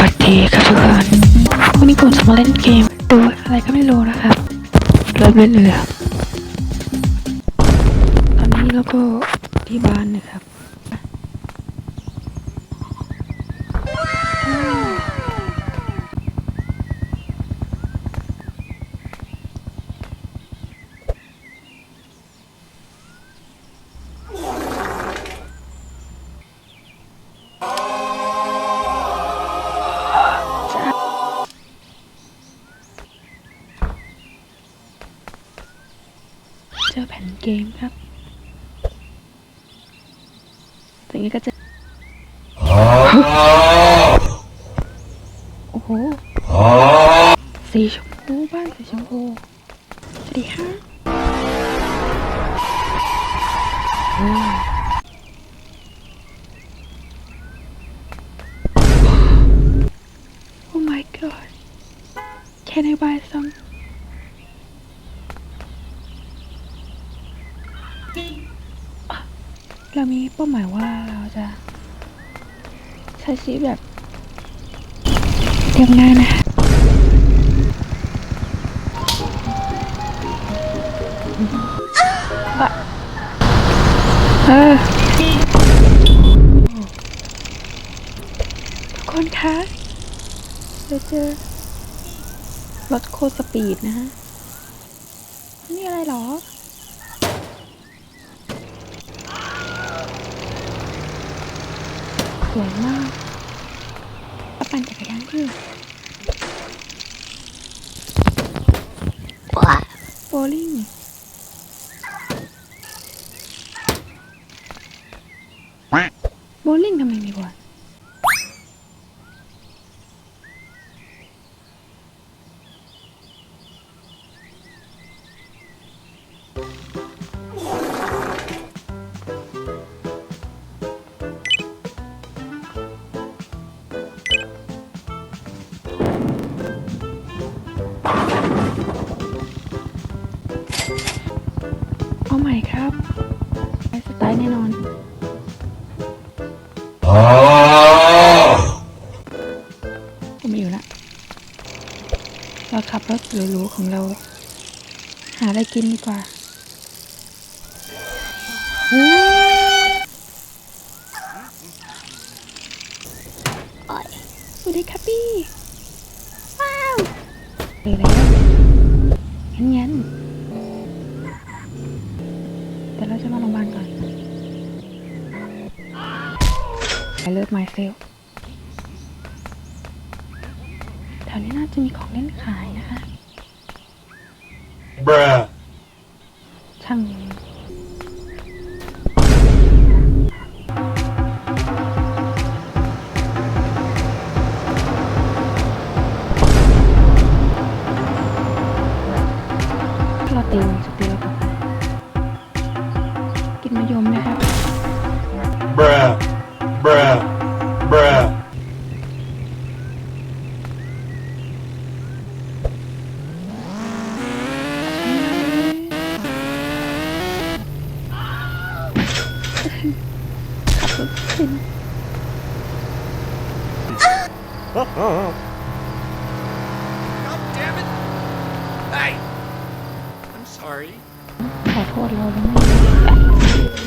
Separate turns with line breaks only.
วัสดีครับทุกคนวันนี้ผมจะมาเล่นเกมดูอะไรก็ไม่รู้นะครับเริ่มเล่นเลยครับตอนนี้เราก็ที่บ้านนะครับ อแผ่นเกมครับตรงนี้ก็จะ โอ้โห สีชมพูบ้านสีชมพู สวัสดีค่ะโอ้ Oh my god Can I buy some เรามีเป้าหมายว่าเราจะใช้ชีวิตแบบเรียบง่ายนะบะเออทุกคนคะเราเจอรถโคสปีดนะฮะนี่อะไรหรอ วยมากก็ปั่นจักรยานที่โบลิ่งโบลิ่งทำไมมีบอล ใหม่ครับไอสไตล์แน่นอนผมไม่อยู่ละเราขับรถหรูๆของเรา หาอะไรกินดีกว่าสวัสดีครับพี่ ว้าวเจอแล้ว I love myself แถวนี้น่าจะมีของเล่นขายนะคะ
Bruh.
ช่างถ้าเราตีวงสตีเรากลับ
God damn it! Hey! I'm sorry.
ขอโทษเราแล้วไม่